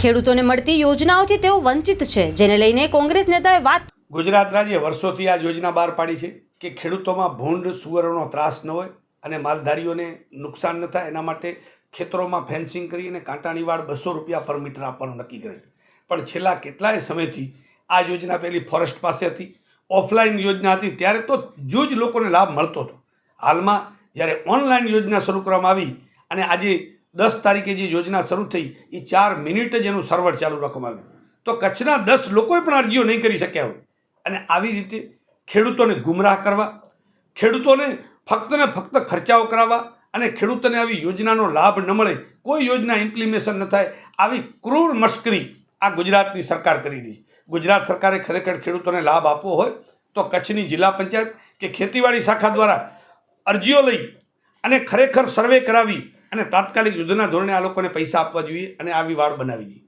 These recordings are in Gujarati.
ખેડૂતોને મળતી યોજનાઓથી તેઓ વંચિત છે, જેને લઈને કોંગ્રેસ નેતાએ વાત ગુજરાત રાજ્ય વર્ષોથી આ યોજના બહાર પાડી છે કે ખેડૂતોમાં ભૂંડ સુવરોનો ત્રાસ ન હોય અને માલધારીઓને નુકસાન ન થાય, એના માટે ખેતરોમાં ફેન્સિંગ કરી અને કાંટાની વાડ બસો રૂપિયા પર મીટર આપવાનું નક્કી કરે પણ છેલ્લા કેટલાય સમયથી આ યોજના પહેલી ફોરેસ્ટ પાસે હતી. ઓફલાઈન યોજના હતી, ત્યારે તો જો જ લોકોને લાભ મળતો હતો. હાલમાં જ્યારે ઓનલાઈન યોજના શરૂ કરવામાં આવી અને આજે દસ તારીખે જે યોજના શરૂ થઈ એ ચાર મિનિટે જ એનું સર્વર ચાલુ રાખવામાં આવ્યું. તો કચ્છના દસ લોકોએ પણ અરજીઓ નહીં કરી શક્યા હોય. અને આવી રીતે ખેડૂતોને ગુમરાહ કરવા, ખેડૂતોને ફક્ત ને ફક્ત ખર્ચાઓ કરાવવા અને ખેડૂતોને આવી યોજનાનો લાભ ન મળે, કોઈ યોજના ઇમ્પ્લિમેશન ન થાય, આવી ક્રૂર મશ્કરી આ ગુજરાતની સરકાર કરી રહી છે. ગુજરાત સરકારે ખરેખર ખેડૂતોને લાભ આપવો હોય તો કચ્છની જિલ્લા પંચાયત કે ખેતીવાડી શાખા દ્વારા અરજીઓ લઈ અને ખરેખર સર્વે કરાવી અને તાત્કાલિક યુદ્ધના ધોરણે આ લોકોને પૈસા આપવા જોઈએ અને આવી વાડ બનાવી જોઈએ.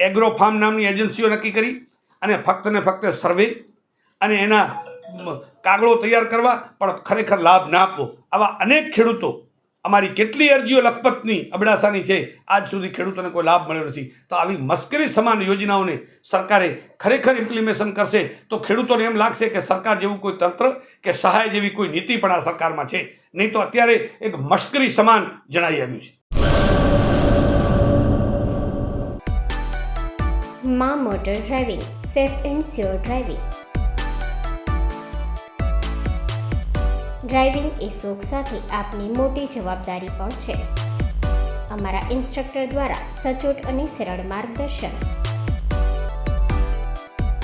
એગ્રો ફાર્મ નામની એજન્સીઓ નક્કી કરી અને ફક્ત ને ફક્ત સર્વે અને એના કાગળો તૈયાર કરવા પણ ખરેખર લાભ ના આપવો. આવા અનેક ખેડૂતો અમારી કેટલી અરજીઓ લખપતની અબડાસાની છે, આજ સુધી ખેડૂતોને કોઈ લાભ મળ્યો નથી. તો આવી મસ્કરી સમાન યોજનાઓને સરકારે ખરેખર ઇમ્પ્લિમેશન કરશે તો ખેડૂતોને એમ લાગશે કે સરકાર જેવું કોઈ તંત્ર કે સહાય જેવી કોઈ નીતિ પણ આ સરકારમાં છે. નહીં તો અત્યારે એક મશ્કરી સમાન જણાઈ આવ્યું છે. મા motor driving, safe and sure driving. Driving એ શોખ સાથે આપની મોટી જવાબદારી પણ છે. અમારા ઇન્સ્ટ્રક્ટર દ્વારા સચોટ અને સરળ માર્ગદર્શન.